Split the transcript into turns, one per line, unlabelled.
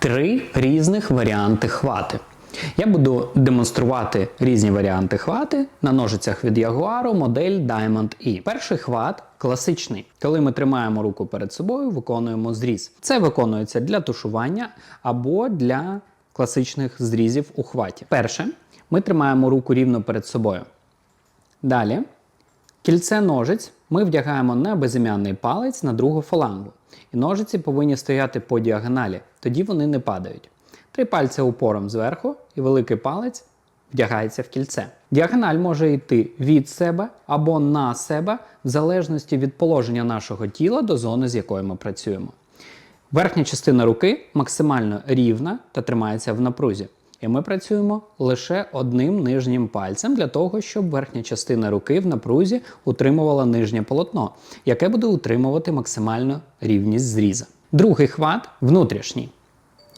три різних варіанти хвати. Я буду демонструвати різні варіанти хвати на ножицях від Jaguar модель Diamond E. Перший хват класичний. Коли ми тримаємо руку перед собою, виконуємо зріз. Це виконується для тушування або для класичних зрізів у хваті. Перше, ми тримаємо руку рівно перед собою. Далі Кільце ножиць ми вдягаємо на безім'яний палець на другу фалангу. І ножиці повинні стояти по діагоналі, тоді вони не падають. Три пальці упором зверху і великий палець вдягається в кільце. Діагональ може йти від себе або на себе, в залежності від положення нашого тіла до зони, з якою ми працюємо. Верхня частина руки максимально рівна та тримається в напрузі. І ми працюємо лише одним нижнім пальцем для того, щоб верхня частина руки в напрузі утримувала нижнє полотно, яке буде утримувати максимальну рівність зріза. Другий хват внутрішній.